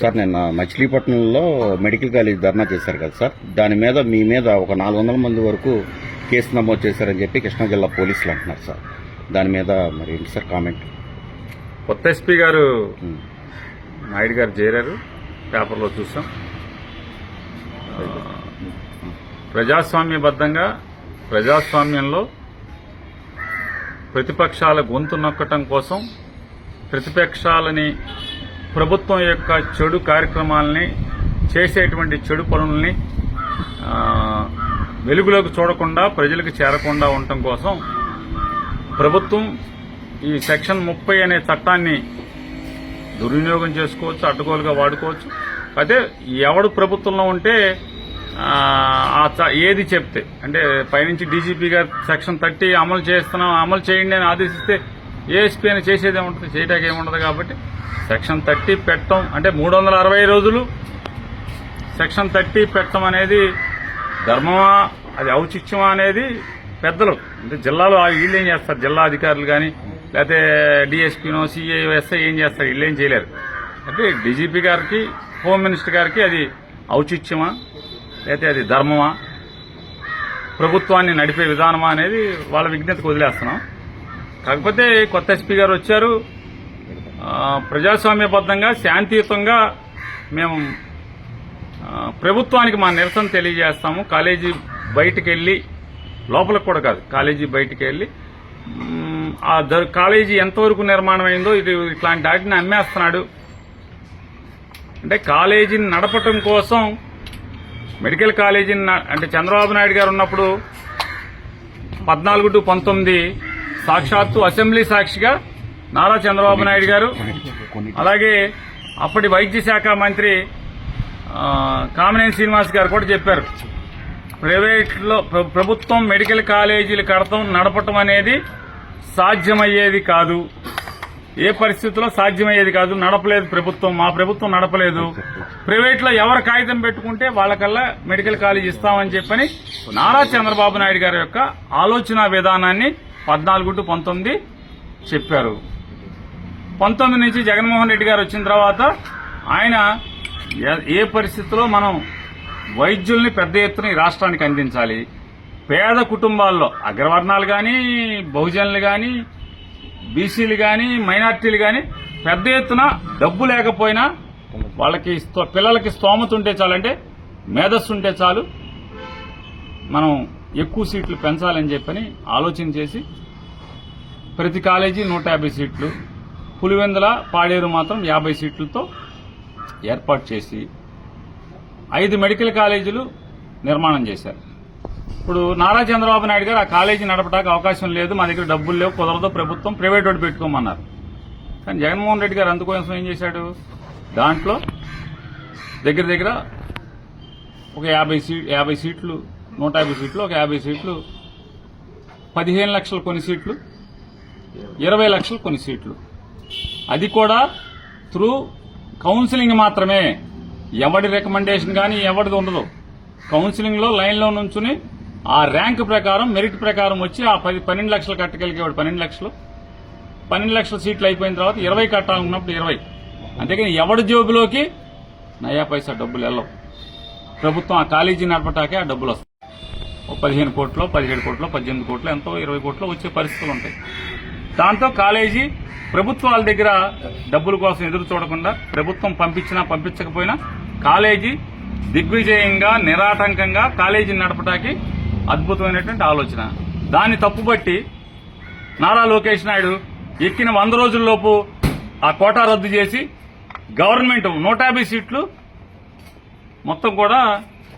Sir నిన్న మచిలీపట్నంలో medical college ధర్నా చేశారు కదా సార్. దాని మీద మీ మీద ఒక నాలుగు వందల మంది వరకు కేసు నమోదు చేశారని చెప్పి కృష్ణా జిల్లా పోలీసులు అంటున్నారు సార్. దాని మీద మరి ఏంటి సార్ కామెంట్? కొత్త ఎస్పీ గారు. నాయుడు గారు చేరారు. పేపర్లో చూసాం. ప్రజాస్వామ్యబద్ధంగా ప్రజాస్వామ్యంలో ప్రతిపక్షాల గొంతు నొక్కటం కోసం ప్రతిపక్షాలని ప్రభుత్వం యొక్క చెడు కార్యక్రమాలని చేసేటువంటి చెడు పనుల్ని వెలుగులోకి చూడకుండా ప్రజలకు చేరకుండా ఉండటం కోసం ప్రభుత్వం ఈ సెక్షన్ ముప్పై అనే చట్టాన్ని దుర్వినియోగం చేసుకోవచ్చు అడ్డగోలుగా వాడుకోవచ్చు. అయితే ఎవడు ప్రభుత్వంలో ఉంటే ఆ, చ- ఏది చెప్తే అంటే పైనుంచి డీజీపీ గారు సెక్షన్ థర్టీ అమలు చేస్తున్నాం అమలు చేయండి అని ఆదేశిస్తే ఏఎస్పీ అని చేసేది ఏముంటుంది చేయటానికి ఏముండదు కాబట్టి సెక్షన్ థర్టీ పెట్టడం అంటే మూడు వందల అరవై రోజులు సెక్షన్ థర్టీ పెట్టడం అనేది ధర్మమా అది ఔచిత్యమా అనేది పెద్దలు అంటే జిల్లాలో ఆ వీళ్ళు ఏం చేస్తారు జిల్లా అధికారులు కానీ లేకపోతే డిఎస్పీనో సిఐ ఎస్ఐ ఏం చేస్తారు వీళ్ళు ఏం చేయలేరు. అంటే డీజీపీ గారికి హోమ్ మినిస్టర్ గారికి అది ఔచిత్యమా లేకపోతే అది ధర్మమా ప్రభుత్వాన్ని నడిపే విధానమా అనేది వాళ్ళ విజ్ఞతకు వదిలేస్తున్నాం. కాకపోతే కొత్త ఎస్పీ గారు వచ్చారు ప్రజాస్వామ్యబద్ధంగా శాంతియుతంగా మేము ప్రభుత్వానికి మా నిరసన తెలియజేస్తాము. కాలేజీ బయటికి వెళ్ళి లోపలికి కూడా కాదు కాలేజీ బయటికి వెళ్ళి ఆ కాలేజీ ఎంతవరకు నిర్మాణం అయిందో ఇది ఇట్లాంటి వాటిని అమ్మేస్తున్నాడు. అంటే కాలేజీని నడపటం కోసం మెడికల్ కాలేజీని అంటే చంద్రబాబు నాయుడు గారు ఉన్నప్పుడు పద్నాలుగు టు పంతొమ్మిది సాక్షాత్తు అసెంబ్లీ సాక్షిగా నారా చంద్రబాబు నాయుడు గారు. అలాగే అప్పటి వైద్య శాఖ మంత్రి కామినేని శ్రీనివాస్ గారు కూడా చెప్పారు. ప్రైవేట్లో ప్రభుత్వం మెడికల్ కాలేజీలు కడతం నడపటం అనేది సాధ్యమయ్యేది కాదు. ఏ పరిస్థితుల్లో సాధ్యమయ్యేది కాదు. నడపలేదు ప్రభుత్వం మా ప్రభుత్వం నడపలేదు. ప్రైవేట్లో ఎవరు కాగితం పెట్టుకుంటే వాళ్ళకల్లా మెడికల్ కాలేజ్ ఇస్తామని చెప్పని నారా చంద్రబాబు నాయుడు గారి యొక్క ఆలోచన విధానాన్ని పద్నాలుగు టు పంతొమ్మిది చెప్పారు. పంతొమ్మిది నుంచి జగన్మోహన్ రెడ్డి గారు వచ్చిన తర్వాత ఆయన ఏ- పరిస్థితిలో మనం వైద్యుల్ని పెద్ద ఎత్తున ఈ రాష్ట్రానికి అందించాలి? పేద కుటుంబాల్లో అగ్రవర్ణాలు కానీ బహుజనులు కానీ బీసీలు కానీ మైనార్టీలు కానీ పెద్ద ఎత్తున డబ్బు లేకపోయినా వాళ్ళకి పిల్లలకి స్తోమత ఉంటే చాలంటే మేధస్సు ఉంటే చాలు. మనం ఎక్కువ సీట్లు పెంచాలని చెప్పని ఆలోచన చేసి ప్రతి కాలేజీ నూట యాభై సీట్లు పులివెందుల పాడేరు మాత్రం యాభై సీట్లతో ఏర్పాటు చేసి ఐదు మెడికల్ కాలేజీలు నిర్మాణం చేశారు. ఇప్పుడు నారా చంద్రబాబు నాయుడు గారు ఆ కాలేజీ నడపడానికి అవకాశం లేదు మా దగ్గర డబ్బులు లేవు కుదరదు ప్రభుత్వం ప్రైవేట్ వాడు పెట్టుకోమన్నారు. కానీ జగన్మోహన్ రెడ్డి గారు అందుకోసం ఏం చేశాడు? దాంట్లో దగ్గర దగ్గర ఒక యాభై సీట్ యాభై సీట్లు నూట యాభై సీట్లు ఒక యాభై సీట్లు పదిహేను లక్షలు కొన్ని సీట్లు ఇరవై లక్షలు కొన్ని సీట్లు. అది కూడా త్రూ కౌన్సిలింగ్ మాత్రమే. ఎవడి రికమెండేషన్ కానీ ఎవరిది ఉండదు. కౌన్సిలింగ్లో లైన్లో నుంచుని ఆ ర్యాంక్ ప్రకారం మెరిట్ ప్రకారం వచ్చి ఆ పది పన్నెండు లక్షలు కట్టగలిగేవాడు పన్నెండు లక్షలు. పన్నెండు లక్షల సీట్లు అయిపోయిన తర్వాత ఇరవై కట్టాలనుకున్నప్పుడు ఇరవై. అంతేకాని ఎవడి జోబులోకి? నయా పైసా డబ్బులు వెళ్ళవు. ప్రభుత్వం ఆ కాలేజీ నడపటాకే ఆ డబ్బులు వస్తాయి. ఓ పదిహేను కోట్లు పదిహేడు కోట్లు పద్దెనిమిది కోట్లు ఎంతో ఇరవై కోట్లు వచ్చే పరిస్థితులు ఉంటాయి. దాంతో కాలేజీ ప్రభుత్వాల దగ్గర డబ్బుల కోసం ఎదురు చూడకుండా ప్రభుత్వం పంపించినా పంపించకపోయినా కాలేజీ దిగ్విజయంగా నిరాటంకంగా కాలేజీని నడపడానికి అద్భుతమైనటువంటి ఆలోచన. దాన్ని తప్పుబట్టి నారా లోకేష్ నాయుడు ఎక్కిన వంద రోజుల్లోపు ఆ కోటా రద్దు చేసి గవర్నమెంట్ నూట యాభై సీట్లు మొత్తం కూడా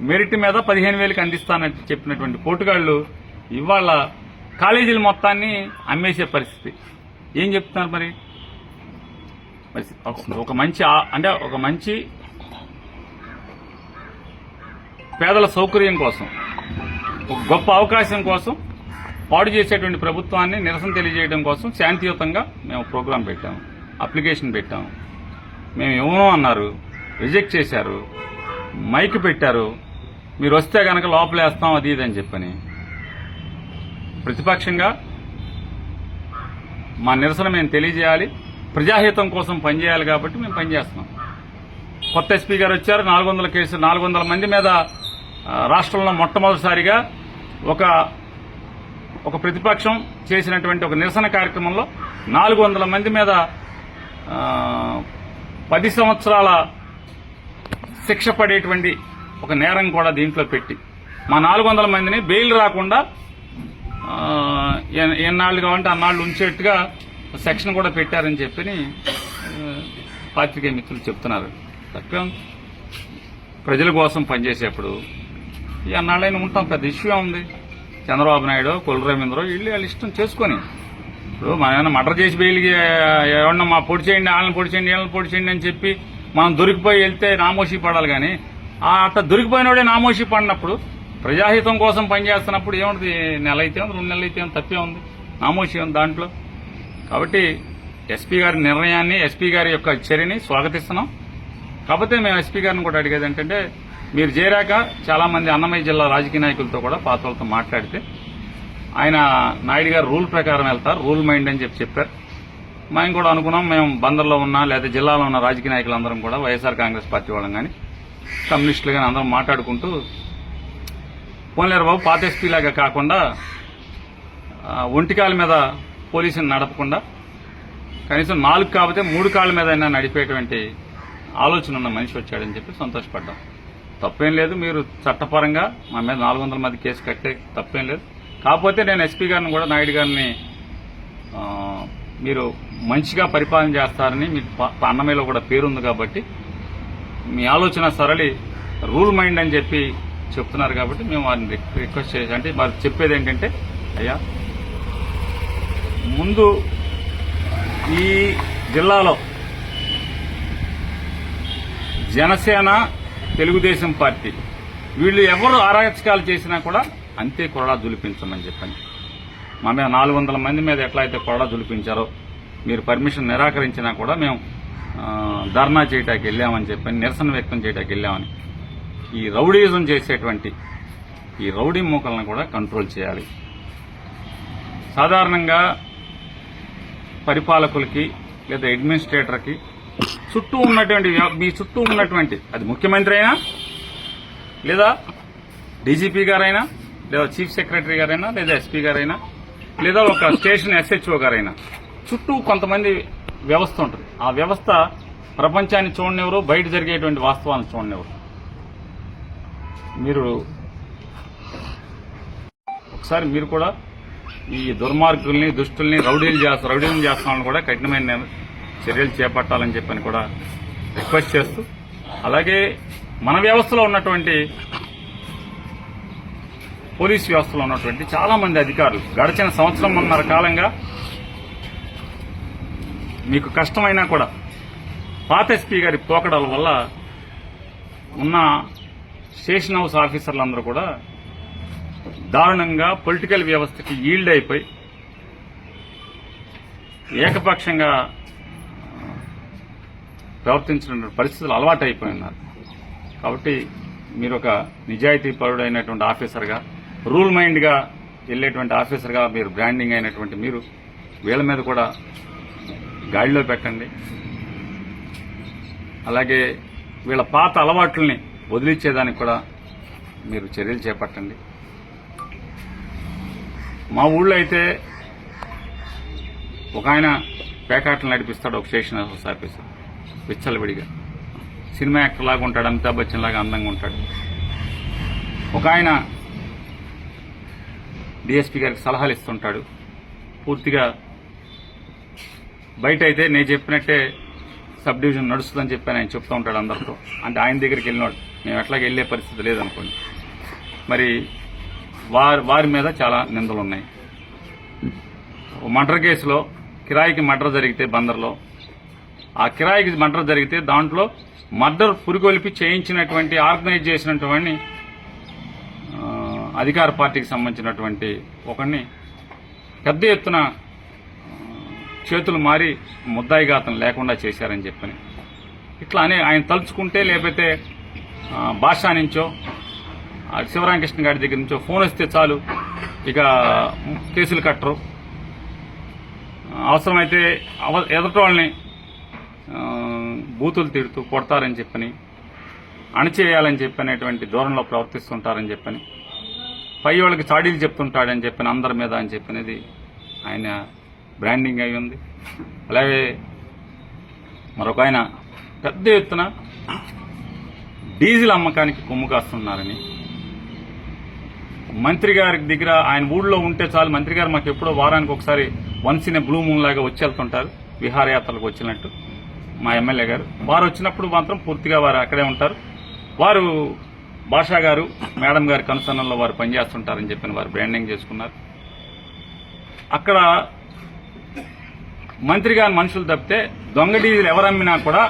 మెరిట్ మీద పదిహేను వేలకి అందిస్తానని చెప్పినటువంటి పోటుగాళ్ళు ఇవాళ కాలేజీల మొత్తాన్ని అమ్మేసే పరిస్థితి. ఏం చెప్తున్నారు మరి? మరి ఒక- మంచి అంటే ఒక మంచి పేదల సౌకర్యం కోసం ఒక గొప్ప అవకాశం కోసం పాడు చేసేటువంటి ప్రభుత్వాన్ని నిరసన తెలియజేయడం కోసం శాంతియుతంగా మేము ప్రోగ్రాం పెట్టాము అప్లికేషన్ పెట్టాము. మేము ఇవ్వను అన్నారు రిజెక్ట్ చేశారు మైక్ పెట్టారు మీరు వస్తే కనుక లోపలేస్తాం అది ఇది అని చెప్పని. ప్రతిపక్షంగా మా నిరసన మేము తెలియజేయాలి. ప్రజాహితం కోసం పనిచేయాలి కాబట్టి మేము పనిచేస్తున్నాం. కొత్త ఎస్పీ గారు వచ్చారు. నాలుగు వందల కేసు నాలుగు వందల మంది మీద రాష్ట్రంలో మొట్టమొదటిసారిగా ఒక ఒక ప్రతిపక్షం చేసినటువంటి ఒక నిరసన కార్యక్రమంలో నాలుగు వందల మంది మీద పది సంవత్సరాల శిక్ష పడేటువంటి ఒక నేరం కూడా దీంట్లో పెట్టి మా నాలుగు వందల మందిని బెయిల్ రాకుండా ఎన్నాళ్ళు కావాలంటే అన్నాళ్ళు ఉంచేట్టుగా సెక్షన్ కూడా పెట్టారని చెప్పి పాత్రికేయ మిత్రులు చెప్తున్నారు. తప్పే ప్రజల కోసం పనిచేసేప్పుడు ఈ అన్నాళ్ళైనా ఉంటాం పెద్ద ఇష్యూ ఉంది? చంద్రబాబు నాయుడు కొల్లు రవీంద్ర వీళ్ళు వాళ్ళు ఇష్టం చేసుకొని. ఇప్పుడు మనం ఏమైనా మర్డర్ చేసి బెయిల్కి ఎవరన్నా మా పొడి చేయండి వాళ్ళని పొడి చేయండి వీళ్ళని పొడి చేయండి అని చెప్పి మనం దొరికిపోయి వెళ్తే నామోషి పడాలి కానీ ఆ అట్లా దొరికిపోయినోడే నామోషి పడినప్పుడు ప్రజాహితం కోసం పనిచేస్తున్నప్పుడు ఏముంది? నెల అయితే ఉంది రెండు నెలలు అయితే ఉంది తప్పే ఉంది. నామోషి ఉంది దాంట్లో. కాబట్టి ఎస్పీ గారి నిర్ణయాన్ని ఎస్పీ గారి యొక్క చర్యని స్వాగతిస్తున్నాం. కాకపోతే మేము ఎస్పీ గారిని కూడా అడిగేది ఏంటంటే మీరు చేరాక చాలామంది అన్నమయ్య జిల్లా రాజకీయ నాయకులతో కూడా పాత్రలతో మాట్లాడితే ఆయన నాయుడు గారు రూల్ ప్రకారం వెళ్తారు రూల్ మైండ్ అని చెప్పి చెప్పారు. మేము కూడా అనుకున్నాం మేము బందర్లో ఉన్న లేదా జిల్లాలో ఉన్న రాజకీయ నాయకులందరం కూడా వైఎస్ఆర్ కాంగ్రెస్ పార్టీ వాళ్ళం కానీ కమ్యూనిస్టులు కానీ అందరం మాట్లాడుకుంటూ పోన్లేరు బాబు పాత ఎస్పీ లాగా కాకుండా ఒంటికాల మీద పోలీసుని నడపకుండా కనీసం నాలుగు కాకపోతే మూడు కాళ్ళ మీద అయినా నడిపేటువంటి ఆలోచన ఉన్న మనిషి వచ్చాడని చెప్పి సంతోషపడ్డాం. తప్పేం లేదు మీరు చట్టపరంగా మా మీద నాలుగు వందల మంది కేసు కట్టే తప్పేం లేదు. కాకపోతే నేను ఎస్పీ గారిని కూడా నాయుడు గారిని మీరు మంచిగా పరిపాలన చేస్తారని మీ అన్నమయ్యలో కూడా పేరుంది కాబట్టి మీ ఆలోచన సరళి రూల్ మైండ్ అని చెప్పి చెప్తున్నారు కాబట్టి మేము వారిని రిక్వెస్ట్ చేసి అంటే వారు చెప్పేది ఏంటంటే అయ్యా ముందు ఈ జిల్లాలో జనసేన తెలుగుదేశం పార్టీ వీళ్ళు ఎవరు అరాచకాలు చేసినా కూడా అంతే కొరడా దులిపించమని చెప్పండి. మా మీద నాలుగు వందల మంది మీద ఎట్లా అయితే కొరడా దులిపించారో మీరు పర్మిషన్ నిరాకరించినా కూడా మేము ధర్నా చేయటానికి వెళ్ళామని చెప్పని నిరసన వ్యక్తం చేయటానికి వెళ్ళామని ఈ రౌడీజం చేసేటువంటి ఈ రౌడీ మూకలను కూడా కంట్రోల్ చేయాలి. సాధారణంగా పరిపాలకులకి లేదా అడ్మినిస్ట్రేటర్కి చుట్టూ ఉన్నటువంటి మీ చుట్టూ ఉన్నటువంటి అది ముఖ్యమంత్రి అయినా లేదా డీజీపీ గారైనా లేదా చీఫ్ సెక్రటరీ గారైనా లేదా ఎస్పీ గారైనా లేదా ఒక స్టేషన్ ఎస్హెచ్ఓ గారైనా చుట్టూ కొంతమంది వ్యవస్థ ఉంటుంది. ఆ వ్యవస్థ ప్రపంచాన్ని చూడనివ్వరు బయట జరిగేటువంటి వాస్తవాలను చూడనివ్వరు. మీరు ఒకసారి మీరు కూడా ఈ దుర్మార్గుల్ని దుష్టుల్ని రౌడీలు చేస్తా రౌడీలు చేస్తామని కూడా కఠినమైన చర్యలు చేపట్టాలని చెప్పని కూడా రిక్వెస్ట్ చేస్తూ అలాగే మన వ్యవస్థలో ఉన్నటువంటి పోలీస్ వ్యవస్థలో ఉన్నటువంటి చాలా మంది అధికారులు గడిచిన సంవత్సరంన్నర కాలంగా మీకు కష్టమైనా కూడా పాత ఎస్పీ గారి పోకడల వల్ల ఉన్న స్టేషన్ హౌస్ ఆఫీసర్లందరూ కూడా దారుణంగా పొలిటికల్ వ్యవస్థకి ఈల్డ్ అయిపోయి ఏకపక్షంగా ప్రవర్తించిన పరిస్థితులు అలవాటు అయిపోయి ఉన్నారు కాబట్టి మీరు ఒక నిజాయితీ పరుడైనటువంటి ఆఫీసర్గా రూల్ మైండ్గా వెళ్ళేటువంటి ఆఫీసర్గా మీరు బ్రాండింగ్ అయినటువంటి మీరు వీళ్ళ మీద కూడా గాడిలో పెట్టండి. అలాగే వీళ్ళ పాత అలవాట్లని వదిలించేదానికి కూడా మీరు చర్యలు చేపట్టండి. మా ఊళ్ళో అయితే ఒక ఆయన పేకాటలు నడిపిస్తాడు ఒక స్టేషన్ హౌస్ ఆఫీసర్ విచ్చలవిడిగా సినిమా యాక్టర్ లాగా ఉంటాడు అమితాబ్ బచ్చన్ లాగా అందంగా ఉంటాడు. ఒక ఆయన డిఎస్పీ గారికి సలహాలు ఇస్తుంటాడు. పూర్తిగా బయట అయితే నేను చెప్పినట్టే సబ్ డివిజన్ నడుస్తుందని చెప్పి ఆయన చెప్తూ ఉంటాడు అందరితో. అంటే ఆయన దగ్గరికి వెళ్ళినాడు. మేము ఎట్లాగ వెళ్ళే పరిస్థితి లేదనుకోండి. మరి వారి వారి మీద చాలా నిందలు ఉన్నాయి ఓ మర్డర్ కేసులో కిరాయికి మర్డర్ జరిగితే బందర్లో ఆ కిరాయికి మర్డర్ జరిగితే దాంట్లో మర్డర్ పురిగొలిపి చేయించినటువంటి ఆర్గనైజ్ చేసినటువంటి అధికార పార్టీకి సంబంధించినటువంటి ఒకరిని పెద్ద ఎత్తున చేతులు మారి ముద్దాయిఘాతం లేకుండా చేశారని చెప్పని. ఇట్లా అనే ఆయన తలుచుకుంటే లేకపోతే ఆ, నుంచో శివరామకృష్ణ గారి దగ్గర నుంచో ఫోన్ వస్తే చాలు. ఇక కేసులు కట్టరు. అవసరమైతే అవ- ఎదుటి వాళ్ళని బూతులు తిడుతూ కొడతారని చెప్పని అణచేయాలని చెప్పి అనేటువంటి ధోరణిలో ప్రవర్తిస్తుంటారని చెప్పని పై వాళ్ళకి చాడీలు చెప్తుంటాడని చెప్పిన అందరి మీద అని చెప్పినది ఆయన బ్రాండింగ్ అయి ఉంది. అలాగే మరొక ఆయన పెద్ద ఎత్తున డీజిల్ అమ్మకానికి కొమ్ము కాస్తున్నారని. మంత్రి గారి దగ్గర ఆయన ఊళ్ళో ఉంటే చాలు మంత్రి గారు మాకు ఎప్పుడో వారానికి ఒకసారి వన్స్ ఇన్ బ్లూ మూన్ లాగా వచ్చి వెళ్తుంటారు విహారయాత్రలకు వచ్చినట్టు మా ఎమ్మెల్యే గారు. వారు వచ్చినప్పుడు మాత్రం పూర్తిగా వారు అక్కడే ఉంటారు. వారు భాషా గారు మేడం గారి కనుసన్నల్లో వారు పనిచేస్తుంటారని చెప్పిన వారు బ్రాండింగ్ చేసుకున్నారు. అక్కడ మంత్రి గారి మనుషులు తప్పితే దొంగ డీజిల్ ఎవరు అమ్మినా కూడా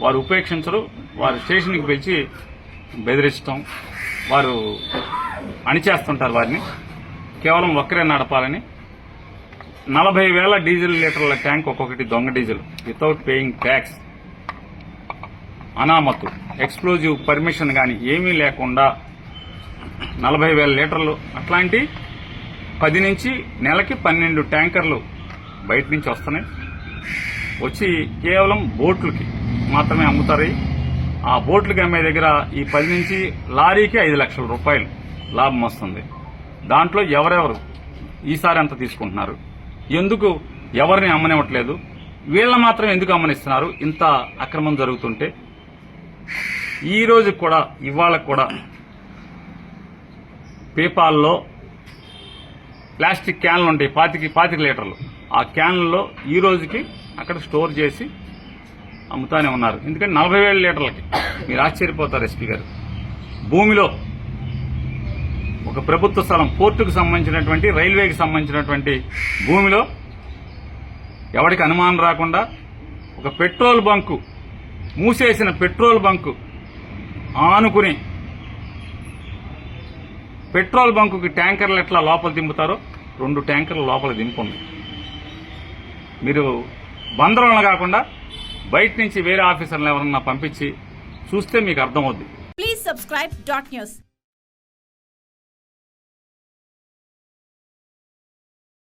వారు ఉపేక్షించరు వారు స్టేషన్కి పిలిచి బెదిరించడం వారు అణిచేస్తుంటారు వారిని. కేవలం ఒక్కరే నడపాలని. నలభై వేల డీజిల్ లీటర్ల ట్యాంక్ ఒక్కొక్కటి దొంగ డీజిల్ వితౌట్ పేయింగ్ ట్యాక్స్ అనామతు ఎక్స్ప్లోజివ్ పర్మిషన్ కానీ ఏమీ లేకుండా నలభై వేల లీటర్లు అట్లాంటి పది నుంచి నెలకి పన్నెండు ట్యాంకర్లు బయట నుంచి వస్తున్నాయి. వచ్చి కేవలం బోట్లకి మాత్రమే అమ్ముతారు. ఆ బోట్లకి అమ్మే దగ్గర ఈ పది నుంచి లారీకి ఐదు లక్షల రూపాయలు లాభం వస్తుంది. దాంట్లో ఎవరెవరు ఈసారి అంత తీసుకుంటున్నారు? ఎందుకు ఎవరిని అమ్మనివ్వట్లేదు? వీళ్ళ మాత్రం ఎందుకు అమ్మనిస్తున్నారు? ఇంత అక్రమం జరుగుతుంటే ఈ రోజు కూడా ఇవాళ కూడా పేపాల్లో ప్లాస్టిక్ క్యాన్లు ఉంటాయి పాతికి పాతిక లీటర్లు. ఆ క్యాన్లలో ఈ రోజుకి అక్కడ స్టోర్ చేసి అమ్ముతానే ఉన్నారు. ఎందుకంటే నలభై వేల లీటర్లకి. మీరు ఆశ్చర్యపోతారు ఎస్పీ గారు. భూమిలో ఒక ప్రభుత్వ స్థలం పోర్టుకు సంబంధించినటువంటి రైల్వేకి సంబంధించినటువంటి భూమిలో ఎవరికి అనుమానం రాకుండా ఒక పెట్రోల్ బంకు మూసేసిన పెట్రోల్ బంకు ఆనుకుని పెట్రోల్ బంకుకి ట్యాంకర్లు ఎట్లా లోపల దింపుతారో రెండు ట్యాంకర్లు లోపల దింపుంది మీరు బందరులను కాకుండా బయట నుంచి వేరే ఆఫీసర్లు ఎవరన్నా పంపించి చూస్తే మీకు అర్థమవుద్ది. Please subscribe dot news